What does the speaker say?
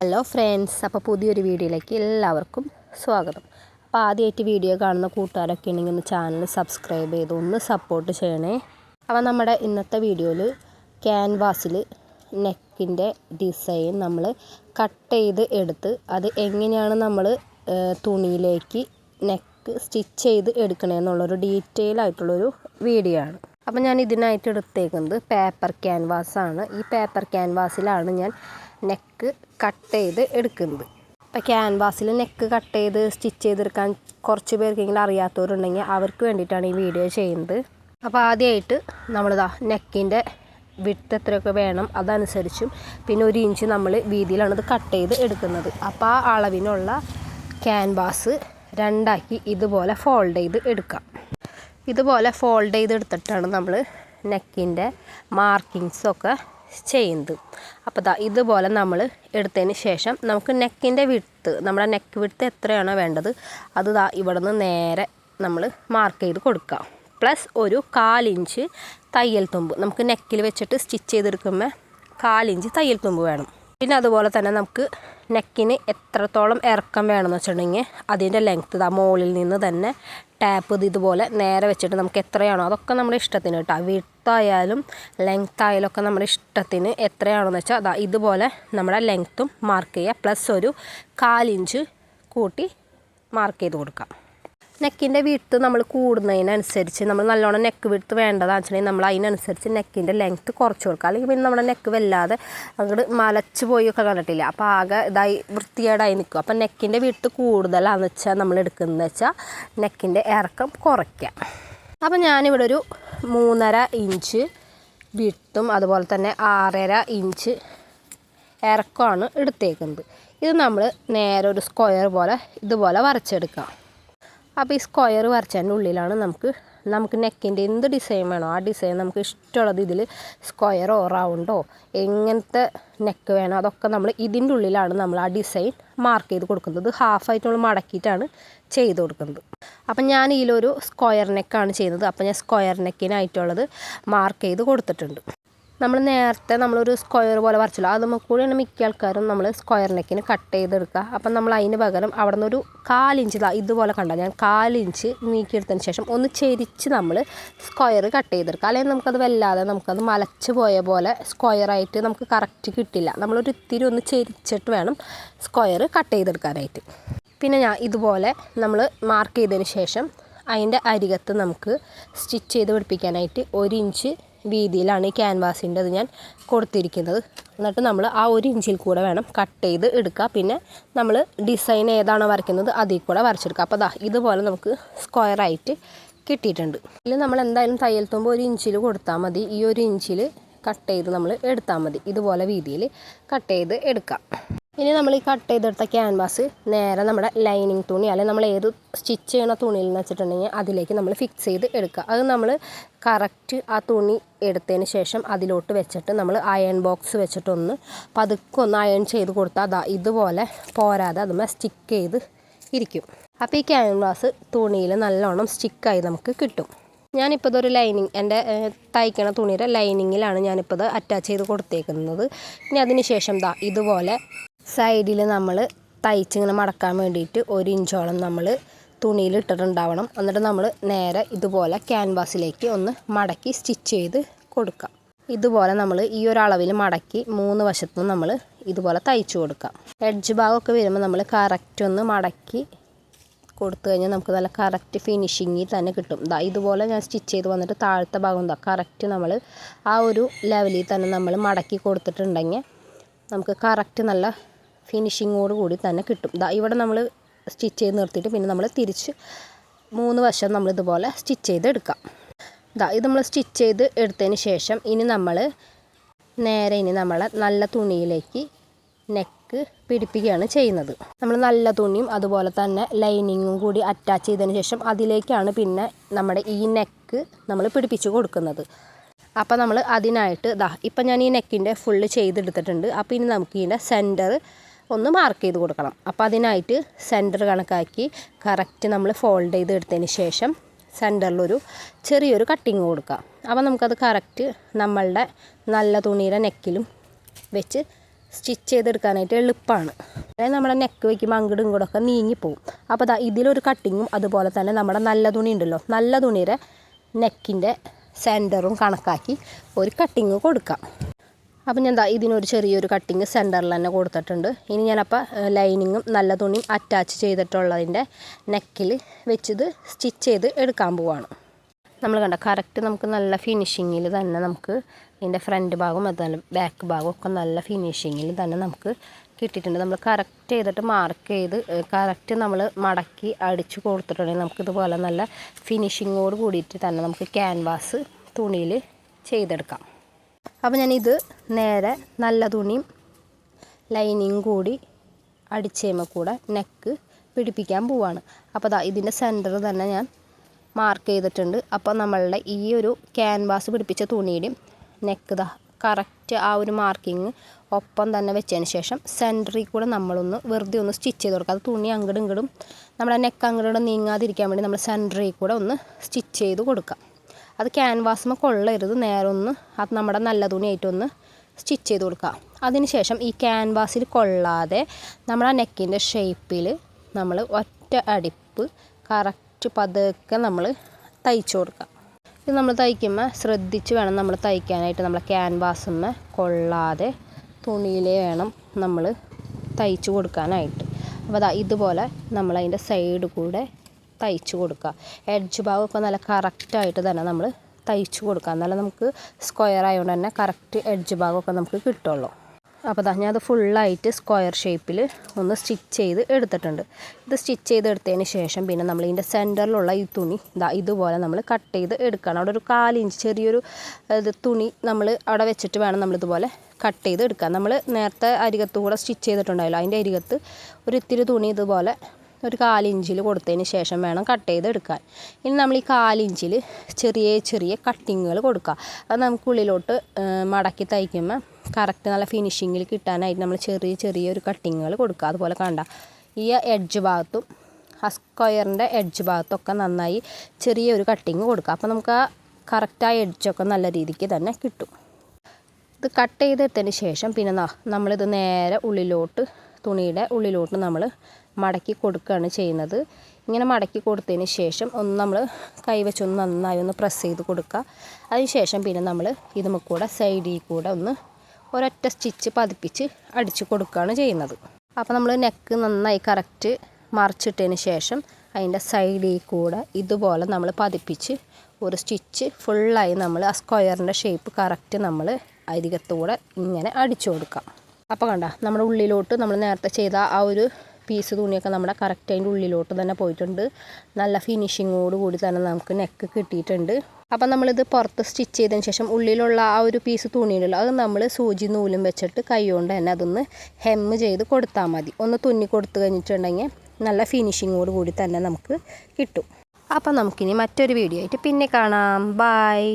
Hello friends അപ്പോൾ പുതിയൊരു വീഡിയോയിലേക്ക് എല്ലാവർക്കും സ്വാഗതം. അപ്പോൾ ആദ്യമായിട്ട് വീഡിയോ കാണുന്ന കൂട്ടുകാരൊക്കെ ഉണ്ടെങ്കിൽ ഒന്ന് ചാനൽ സബ്സ്ക്രൈബ് ചെയ്ത് ഒന്ന് സപ്പോർട്ട് ചെയ്യണേ. അപ്പോൾ നമ്മുടെ ഇന്നത്തെ വീഡിയോയിൽ ക്യാൻവാസിൽ നെക്കിന്റെ ഡിസൈൻ നമ്മൾ കട്ട് ചെയ്ത് എടുത്ത് അത് എങ്ങനെയാണ് നമ്മൾ തുണിയിലേക്ക് നെക്ക് സ്റ്റിച്ച് ചെയ്ത് എടുക്കണമെന്നുള്ളൊരു ഡീറ്റെയിൽ ആയിട്ടുള്ളൊരു വീഡിയോ ആണ്. അപ്പോൾ ഞാൻ ഇതിനായിട്ട് എടുത്തേക്കുന്നത് പേപ്പർ ക്യാൻവാസാണ് ഈ പേപ്പർ ക്യാൻവാസിലാണ് ഞാൻ നെക്ക് കട്ട് ചെയ്ത് എടുക്കുന്നത്. അപ്പോൾ ക്യാൻവാസിൽ നെക്ക് കട്ട് ചെയ്ത് സ്റ്റിച്ച് ചെയ്തെടുക്കാൻ കുറച്ച് പേർക്കെങ്കിലും അറിയാത്തവരുണ്ടെങ്കിൽ അവർക്ക് വേണ്ടിയിട്ടാണ് ഈ വീഡിയോ ചെയ്യുന്നത്. അപ്പോൾ ആദ്യമായിട്ട് നമ്മളിതാ നെക്കിന്റെ വിട്ട് എത്രയൊക്കെ വേണം അതനുസരിച്ചും പിന്നെ ഒരു ഇഞ്ച് നമ്മൾ വീതിയിലാണ് ഇത് കട്ട് ചെയ്ത് എടുക്കുന്നത്. അപ്പോൾ ആ അളവിനുള്ള ക്യാൻവാസ് രണ്ടാക്കി ഇതുപോലെ ഫോൾഡ് ചെയ്ത് എടുക്കാം. ഇതുപോലെ ഫോൾഡ് ചെയ്ത് എടുത്തിട്ടാണ് നമ്മൾ നെക്കിന്റെ മാർക്കിങ്സൊക്കെ ചെയ്യുന്നത്. അപ്പോൾ ദാ ഇതുപോലെ നമ്മൾ എടുത്തതിന് ശേഷം നമുക്ക് നെക്കിന്റെ വിട്ട് നമ്മുടെ നെക്ക് വിട്ട് എത്രയാണോ വേണ്ടത് അത് ദാ ഇവിടെ നിന്ന് നേരെ നമ്മൾ മാർക്ക് ചെയ്ത് കൊടുക്കുക പ്ലസ് ഒരു കാലിഞ്ച് തയ്യൽ തുമ്പ്. നമുക്ക് നെക്കിൽ വെച്ചിട്ട് സ്റ്റിച്ച് ചെയ്തെടുക്കുമ്പോൾ കാലിഞ്ച് തയ്യൽ തുമ്പ് വേണം. പിന്നെ അതുപോലെ തന്നെ നമുക്ക് നെക്കിന് എത്രത്തോളം ഇറക്കം വേണമെന്ന് വെച്ചിട്ടുണ്ടെങ്കിൽ അതിന്റെ ലെങ്ത് ആ മുകളിൽ നിന്ന് തന്നെ ടാപ്പ് ഇത് ഇതുപോലെ നേരെ വെച്ചിട്ട് നമുക്ക് എത്രയാണോ അതൊക്കെ നമ്മുടെ ഇഷ്ടത്തിന് കേട്ടോ. വിട്ടായാലും ലെങ്ത് ആയാലും ഒക്കെ നമ്മുടെ ഇഷ്ടത്തിന് എത്രയാണെന്ന് വെച്ചാൽ അതാ ഇതുപോലെ നമ്മുടെ ലെങ്ത്തും മാർക്ക് ചെയ്യുക. പ്ലസ് ഒരു കാലിഞ്ച് കൂട്ടി മാർക്ക് ചെയ്ത് കൊടുക്കാം. നെക്കിന്റെ വിട്ട് നമ്മൾ കൂടുന്നതിനനുസരിച്ച് നമ്മൾ നല്ലോണം നെക്ക് വിട്ട് വേണ്ടതാണെന്ന് വെച്ചിട്ടുണ്ടെങ്കിൽ നമ്മൾ അതിനനുസരിച്ച് നെക്കിന്റെ ലെങ്ത്ത് കുറച്ച് കൊടുക്കുക. അല്ലെങ്കിൽ പിന്നെ നമ്മുടെ നെക്ക് വല്ലാതെ അങ്ങോട്ട് മലച്ച് പോയൊക്കെ കണ്ടിട്ടില്ല. അപ്പോൾ ആകെ ഇതായി വൃത്തികേടായി നിൽക്കും. അപ്പോൾ നെക്കിന്റെ വിട്ട് കൂടുതലാണെന്ന് വെച്ചാൽ നമ്മൾ എടുക്കുന്നത് വെച്ചാൽ നെക്കിന്റെ ഇറക്കം കുറയ്ക്കുക. അപ്പോൾ ഞാനിവിടെ ഒരു മൂന്നര ഇഞ്ച് വിട്ടും അതുപോലെ തന്നെ ആറര ഇഞ്ച് ഇറക്കമാണ് എടുത്തേക്കുന്നത്. ഇത് നമ്മൾ നേരെ ഒരു സ്ക്വയർ പോലെ ഇതുപോലെ വരച്ചെടുക്കാം അപ്പോൾ ഈ സ്ക്വയർ വരച്ചതിന്റെ ഉള്ളിലാണ് നമുക്ക് നമുക്ക് നെക്കിന്റെ എന്ത് ഡിസൈൻ വേണോ ആ ഡിസൈൻ നമുക്ക് ഇഷ്ടമുള്ളത് ഇതിൽ സ്ക്വയറോ റൗണ്ടോ എങ്ങനത്തെ നെക്ക് വേണോ അതൊക്കെ നമ്മൾ ഇതിന്റെ ഉള്ളിലാണ് നമ്മൾ ആ ഡിസൈൻ മാർക്ക് ചെയ്ത് കൊടുക്കുന്നത്. ഹാഫായിട്ട് നമ്മൾ മടക്കിയിട്ടാണ് ചെയ്ത് കൊടുക്കുന്നത്. അപ്പം ഞാൻ ഇതിലൊരു സ്ക്വയർ നെക്കാണ് ചെയ്യുന്നത്. അപ്പം ഞാൻ സ്ക്വയർ നെക്കിനായിട്ടുള്ളത് മാർക്ക് ചെയ്ത് കൊടുത്തിട്ടുണ്ട്. നമ്മൾ നേരത്തെ നമ്മളൊരു സ്ക്വയർ പോലെ വരച്ചല്ലോ. അത് കൂടിയാണ് മിക്ക ആൾക്കാരും നമ്മൾ സ്ക്വയർ നെക്കിന് കട്ട് ചെയ്തെടുക്കുക. അപ്പം നമ്മൾ അതിന് പകരം അവിടെ നിന്നൊരു കാലിഞ്ച് ഇതുപോലെ കണ്ട ഞാൻ കാലിഞ്ച് നീക്കിയെടുത്തതിന് ശേഷം ഒന്ന് ചെരിച്ച് നമ്മൾ സ്ക്വയർ കട്ട് ചെയ്തെടുക്കുക. അല്ലെങ്കിൽ നമുക്കത് വല്ലാതെ നമുക്കത് മലച്ച് പോയ പോലെ സ്ക്വയറായിട്ട് നമുക്ക് കറക്റ്റ് കിട്ടില്ല. നമ്മളൊരു ഇത്തിരി ഒന്ന് ചെരിച്ചിട്ട് വേണം സ്ക്വയർ കട്ട് ചെയ്തെടുക്കാനായിട്ട്. പിന്നെ ഞാൻ ഇതുപോലെ നമ്മൾ മാർക്ക് ചെയ്തതിന് ശേഷം അതിന്റെ അരികത്ത് നമുക്ക് സ്റ്റിച്ച് ചെയ്ത് പിടിപ്പിക്കാനായിട്ട് ഒരു ഇഞ്ച് വീതിയിലാണ് ഈ ക്യാൻവാസിന്റെ അത് ഞാൻ കൊടുത്തിരിക്കുന്നത്. എന്നിട്ട് നമ്മൾ ആ ഒരു ഇഞ്ചിൽ കൂടെ വേണം കട്ട് ചെയ്ത് എടുക്കുക പിന്നെ നമ്മൾ ഡിസൈൻ ഏതാണോ വരയ്ക്കുന്നത് അതിൽ കൂടെ വരച്ചെടുക്കുക അപ്പോൾ ദാ ഇതുപോലെ നമുക്ക് സ്ക്വയറായിട്ട് കിട്ടിയിട്ടുണ്ട്. ഇതിൽ നമ്മൾ എന്തായാലും തയ്യൽ തുമ്പ് ഒരു ഇഞ്ചിൽ കൊടുത്താൽ മതി. ഈ ഒരു ഇഞ്ചിൽ കട്ട് ചെയ്ത് നമ്മൾ എടുത്താൽ മതി. ഇതുപോലെ വീതിയിൽ കട്ട് ചെയ്ത് എടുക്കാം. ഇനി നമ്മൾ ഈ കട്ട് ചെയ്തെടുത്ത ക്യാൻവാസ് നേരെ നമ്മുടെ ലൈനിങ് തുണി അല്ലെങ്കിൽ നമ്മൾ ഏത് സ്റ്റിച്ച് ചെയ്യണ തുണിയിൽ എന്ന് വെച്ചിട്ടുണ്ടെങ്കിൽ അതിലേക്ക് നമ്മൾ ഫിക്സ് ചെയ്ത് എടുക്കുക. അത് നമ്മൾ കറക്റ്റ് ആ തുണി എടുത്തതിന് ശേഷം അതിലോട്ട് വെച്ചിട്ട് നമ്മൾ അയൺ ബോക്സ് വെച്ചിട്ടൊന്ന് പതുക്കെ ഒന്ന് അയൺ ചെയ്ത് കൊടുത്താൽ അതാ ഇതുപോലെ പോരാതെ അതുമ്മേ സ്റ്റിക്ക് ചെയ്ത് ഇരിക്കും. അപ്പോൾ ഈ ക്യാൻവാസ് തുണിയിൽ നല്ലോണം സ്റ്റിക്കായി നമുക്ക് കിട്ടും. ഞാനിപ്പോൾ ഇതൊരു ലൈനിങ് എന്റെ തയ്ക്കണ തുണിയുടെ ലൈനിങ്ങിലാണ് ഞാനിപ്പോൾ ഇത് അറ്റാച്ച് ചെയ്ത് കൊടുത്തേക്കുന്നത്. ഇനി അതിന് ശേഷം ദാ ഇതുപോലെ സൈഡിൽ നമ്മൾ തയ്ച്ചിങ്ങനെ മടക്കാൻ വേണ്ടിയിട്ട് ഒരു ഇഞ്ചോളം നമ്മൾ തുണിയിൽ ഇട്ടിട്ടുണ്ടാവണം എന്നിട്ട് നമ്മൾ നേരെ ഇതുപോലെ ക്യാൻവാസിലേക്ക് ഒന്ന് മടക്കി സ്റ്റിച്ച് ചെയ്ത് കൊടുക്കാം. ഇതുപോലെ നമ്മൾ ഈ ഒരു അളവിൽ മടക്കി മൂന്ന് വശത്തും നമ്മൾ ഇതുപോലെ തയ്ച്ചു കൊടുക്കാം. എഡ്ജ് ഭാഗമൊക്കെ വരുമ്പോൾ നമ്മൾ കറക്റ്റ് ഒന്ന് മടക്കി കൊടുത്തു കഴിഞ്ഞാൽ നമുക്ക് നല്ല കറക്റ്റ് ഫിനിഷിങ്ങിൽ തന്നെ കിട്ടും. ദാ ഇതുപോലെ ഞാൻ സ്റ്റിച്ച് ചെയ്ത് വന്നിട്ട് താഴത്തെ ഭാഗം എന്താ കറക്റ്റ് നമ്മൾ ആ ഒരു ലെവലിൽ തന്നെ നമ്മൾ മടക്കി കൊടുത്തിട്ടുണ്ടെങ്കിൽ നമുക്ക് കറക്റ്റ് നല്ല ഫിനിഷിങ്ങോട് കൂടി തന്നെ കിട്ടും. ദാ ഇവിടെ നമ്മൾ സ്റ്റിച്ച് ചെയ്ത് നിർത്തിയിട്ട് പിന്നെ നമ്മൾ തിരിച്ച് മൂന്ന് വശം നമ്മൾ ഇതുപോലെ സ്റ്റിച്ച് ചെയ്ത് എടുക്കാം. ദാ ഇത് നമ്മൾ സ്റ്റിച്ച് ചെയ്ത് എടുത്തതിന് ശേഷം ഇനി നമ്മൾ നേരെ ഇനി നമ്മൾ നല്ല തുണിയിലേക്ക് നെക്ക് പിടിപ്പിക്കുകയാണ് ചെയ്യുന്നത്. നമ്മൾ നല്ല തുണിയും അതുപോലെ തന്നെ ലൈനിങ്ങും കൂടി അറ്റാച്ച് ചെയ്തതിന് ശേഷം അതിലേക്കാണ് പിന്നെ നമ്മുടെ ഈ നെക്ക് നമ്മൾ പിടിപ്പിച്ച് കൊടുക്കുന്നത്. അപ്പോൾ നമ്മൾ അതിനായിട്ട് ദാ ഇപ്പം ഞാൻ ഈ നെക്കിന്റെ ഫുള്ള് ചെയ്തെടുത്തിട്ടുണ്ട്. അപ്പോൾ ഇനി നമുക്ക് ഇതിന്റെ സെന്റർ ഒന്ന് മാർക്ക് ചെയ്ത് കൊടുക്കണം. അപ്പോൾ അതിനായിട്ട് സെന്റർ കണക്കാക്കി കറക്റ്റ് നമ്മൾ ഫോൾഡ് ചെയ്ത് എടുത്തതിന് ശേഷം സെന്ററിലൊരു ചെറിയൊരു കട്ടിങ് കൊടുക്കുക അപ്പോൾ നമുക്കത് കറക്റ്റ് നമ്മളുടെ നല്ല തുണിയുടെ നെക്കിലും വെച്ച് സ്റ്റിച്ച് ചെയ്തെടുക്കാനായിട്ട് എളുപ്പമാണ് അതായത് നമ്മുടെ നെക്ക് വയ്ക്കുമ്പോൾ അങ്ങോട്ടും ഇങ്ങോട്ടൊക്കെ നീങ്ങിപ്പോവും. അപ്പോൾ ദാ ഇതിലൊരു കട്ടിങ്ങും അതുപോലെ തന്നെ നമ്മുടെ നല്ല തുണി ഉണ്ടല്ലോ നല്ല തുണിയുടെ നെക്കിന്റെ സെന്ററും കണക്കാക്കി ഒരു കട്ടിങ് കൊടുക്കാം. അപ്പം ഞാൻ ദാ ഇതിനൊരു ചെറിയൊരു കട്ടിങ് സെന്ററിൽ തന്നെ കൊടുത്തിട്ടുണ്ട്. ഇനി ഞാനപ്പോൾ ലൈനിങ്ങും നല്ല തുണിയും അറ്റാച്ച് ചെയ്തിട്ടുള്ളതിന്റെ നെക്കിൽ വെച്ചിത് സ്റ്റിച്ച് ചെയ്ത് എടുക്കാൻ പോവാണ്. നമ്മൾ കണ്ട കറക്റ്റ് നമുക്ക് നല്ല ഫിനിഷിങ്ങിൽ തന്നെ നമുക്ക് ഇതിന്റെ ഫ്രണ്ട് ഭാഗവും അതുപോലെ ബാക്ക് ഭാഗവും ഒക്കെ നല്ല ഫിനിഷിങ്ങിൽ തന്നെ നമുക്ക് കിട്ടിയിട്ടുണ്ട്. നമ്മൾ കറക്റ്റ് ചെയ്തിട്ട് മാർക്ക് ചെയ്ത് കറക്റ്റ് നമ്മൾ മടക്കി അടിച്ച് കൊടുത്തിട്ടുണ്ടെങ്കിൽ നമുക്ക് ഇതുപോലെ നല്ല ഫിനിഷിങ്ങോട് കൂടിയിട്ട് തന്നെ നമുക്ക് ക്യാൻവാസ് തുണിയിൽ ചെയ്തെടുക്കാം. അപ്പോൾ ഞാനിത് നേരെ നല്ല തുണിയും ലൈനിങ് കൂടി അടിച്ചേമ കൂടെ നെക്ക് പിടിപ്പിക്കാൻ പോവാണ്. അപ്പോൾ ദാ ഇതിന്റെ സെന്റർ തന്നെ ഞാൻ മാർക്ക് ചെയ്തിട്ടുണ്ട്. അപ്പോൾ നമ്മളുടെ ഈ ഒരു ക്യാൻവാസ് പിടിപ്പിച്ച തുണിയുടെയും നെക്ക് ദാ കറക്റ്റ് ആ ഒരു മാർക്കിങ് ഒപ്പം തന്നെ വെച്ചതിന് ശേഷം സെന്ററിൽ കൂടെ നമ്മളൊന്ന് വെറുതെ ഒന്ന് സ്റ്റിച്ച് ചെയ്ത് കൊടുക്കുക അത് തുണി അങ്ങോട്ടും ഇങ്ങോട്ടും നമ്മുടെ നെക്ക് അങ്ങോട്ടും നീങ്ങാതിരിക്കാൻ വേണ്ടി നമ്മൾ സെന്ററിൽ കൂടെ ഒന്ന് സ്റ്റിച്ച് ചെയ്ത് കൊടുക്കാം. അത് ക്യാൻവാസുമ കൊള്ളരുത്. നേരെ ഒന്ന് അത് നമ്മുടെ നല്ല തുണിയായിട്ടൊന്ന് സ്റ്റിച്ച് ചെയ്ത് കൊടുക്കുക. അതിനുശേഷം ഈ ക്യാൻവാസിൽ കൊള്ളാതെ നമ്മുടെ നെക്കിന്റെ ഷേപ്പിൽ നമ്മൾ ഒറ്റ അടിപ്പ് കറക്റ്റ് പതുക്കെ നമ്മൾ തയ്ച്ചു കൊടുക്കുക. ഇത് നമ്മൾ തയ്ക്കുമ്പോൾ ശ്രദ്ധിച്ച് വേണം നമ്മൾ തയ്ക്കാനായിട്ട്. നമ്മളെ ക്യാൻവാസുമ്മ കൊള്ളാതെ തുണിയിൽ വേണം നമ്മൾ തയ്ച്ചു കൊടുക്കാനായിട്ട്. അപ്പോൾ അതാ ഇതുപോലെ നമ്മളതിന്റെ സൈഡ് കൂടെ തയ്ച്ചു കൊടുക്കുക. എഡ്ജ് ഭാഗമൊക്കെ നല്ല കറക്റ്റായിട്ട് തന്നെ നമ്മൾ തയ്ച്ചു കൊടുക്കുക. എന്നാലും നമുക്ക് സ്ക്വയർ ആയതുകൊണ്ട് തന്നെ കറക്റ്റ് എഡ്ജ് ഭാഗമൊക്കെ നമുക്ക് കിട്ടുള്ളൂ. അപ്പോൾ ഞാൻ ഞാനത് ഫുള്ളായിട്ട് സ്ക്വയർ ഷേപ്പിൽ ഒന്ന് സ്റ്റിച്ച് ചെയ്ത് എടുത്തിട്ടുണ്ട്. ഇത് സ്റ്റിച്ച് ചെയ്ത് എടുത്തതിന് ശേഷം പിന്നെ നമ്മൾ ഇതിന്റെ സെന്ററിലുള്ള ഈ തുണി ഇതാ ഇതുപോലെ നമ്മൾ കട്ട് ചെയ്ത് എടുക്കണം. അവിടെ ഒരു കാലിഞ്ച് ചെറിയൊരു തുണി നമ്മൾ അവിടെ വെച്ചിട്ട് വേണം നമ്മളിതുപോലെ കട്ട് ചെയ്ത് എടുക്കാം നമ്മൾ നേരത്തെ അരികത്ത് കൂടെ സ്റ്റിച്ച് ചെയ്തിട്ടുണ്ടായല്ലോ. അതിന്റെ അരികത്ത് ഒരു ഇത്തിരി തുണി ഇതുപോലെ ഒരു കാലിഞ്ചിൽ കൊടുത്തതിന് ശേഷം വേണം കട്ട് ചെയ്തെടുക്കാൻ ഇനി നമ്മൾ ഈ കാലിഞ്ചിൽ ചെറിയ ചെറിയ കട്ടിങ്ങുകൾ കൊടുക്കുക. അത് നമുക്ക് ഉള്ളിലോട്ട് മടക്കി തയ്ക്കുമ്പോൾ കറക്റ്റ് നല്ല ഫിനിഷിങ്ങിൽ കിട്ടാനായിട്ട് നമ്മൾ ചെറിയ ചെറിയ ഒരു കട്ടിങ്ങുകൾ കൊടുക്കുക. അതുപോലെ കണ്ട ഈ എഡ്ജ് ഭാഗത്തും ആ സ്ക്വയറിന്റെ എഡ്ജ് ഭാഗത്തൊക്കെ നന്നായി ചെറിയൊരു കട്ടിങ് കൊടുക്കുക. അപ്പോൾ നമുക്ക് ആ കറക്റ്റായ എഡ്ജൊക്കെ നല്ല രീതിക്ക് തന്നെ കിട്ടും. ഇത് കട്ട് ചെയ്തെടുത്തതിന് ശേഷം പിന്നെ നമ്മളിത് നേരെ ഉള്ളിലോട്ട് തുണിയുടെ ഉള്ളിലോട്ട് നമ്മൾ മടക്കി കൊടുക്കുകയാണ് ചെയ്യുന്നത്. ഇങ്ങനെ മടക്കി കൊടുത്തതിന് ശേഷം ഒന്ന് നമ്മൾ കൈവച്ചൊന്ന് നന്നായി ഒന്ന് പ്രസ് ചെയ്ത് കൊടുക്കുക. അതിന് ശേഷം പിന്നെ നമ്മൾ ഇതുമ്മ കൂടെ സൈഡിൽ കൂടെ ഒന്ന് ഒരൊറ്റ സ്റ്റിച്ച് പതിപ്പിച്ച് അടിച്ച് കൊടുക്കുകയാണ് ചെയ്യുന്നത്. അപ്പോൾ നമ്മൾ നെക്ക് നന്നായി കറക്റ്റ് മറിച്ചിട്ടതിന് ശേഷം അതിന്റെ സൈഡിൽ കൂടെ ഇതുപോലെ നമ്മൾ പതിപ്പിച്ച് ഒരു സ്റ്റിച്ച് ഫുള്ളായി നമ്മൾ ആ സ്ക്വയറിന്റെ ഷേപ്പ് കറക്റ്റ് നമ്മൾ അരികത്തൂടെ ഇങ്ങനെ അടിച്ചു കൊടുക്കാം അപ്പോൾ കണ്ട നമ്മുടെ ഉള്ളിലോട്ട് നമ്മൾ നേരത്തെ ചെയ്ത ആ ഒരു പീസ് തുണിയൊക്കെ നമ്മുടെ കറക്റ്റ് അതിന്റെ ഉള്ളിലോട്ട് തന്നെ പോയിട്ടുണ്ട്. നല്ല ഫിനിഷിങ്ങോട് കൂടി തന്നെ നമുക്ക് നെക്ക് കിട്ടിയിട്ടുണ്ട്. അപ്പം നമ്മളിത് പുറത്ത് സ്റ്റിച്ച് ചെയ്തതിന് ശേഷം ഉള്ളിലുള്ള ആ ഒരു പീസ് തുണിയുണ്ടല്ലോ അത് നമ്മൾ സൂചി നൂലും വെച്ചിട്ട് കൈ കൊണ്ട് തന്നെ അതൊന്ന് ഹെമ്മ് ചെയ്ത് കൊടുത്താൽ മതി. ഒന്ന് തുന്നി കൊടുത്തു കഴിഞ്ഞിട്ടുണ്ടെങ്കിൽ നല്ല ഫിനിഷിങ്ങോട് കൂടി തന്നെ നമുക്ക് കിട്ടും. അപ്പം നമുക്കിനി മറ്റൊരു വീഡിയോ ആയിട്ട് പിന്നെ കാണാം. ബായ്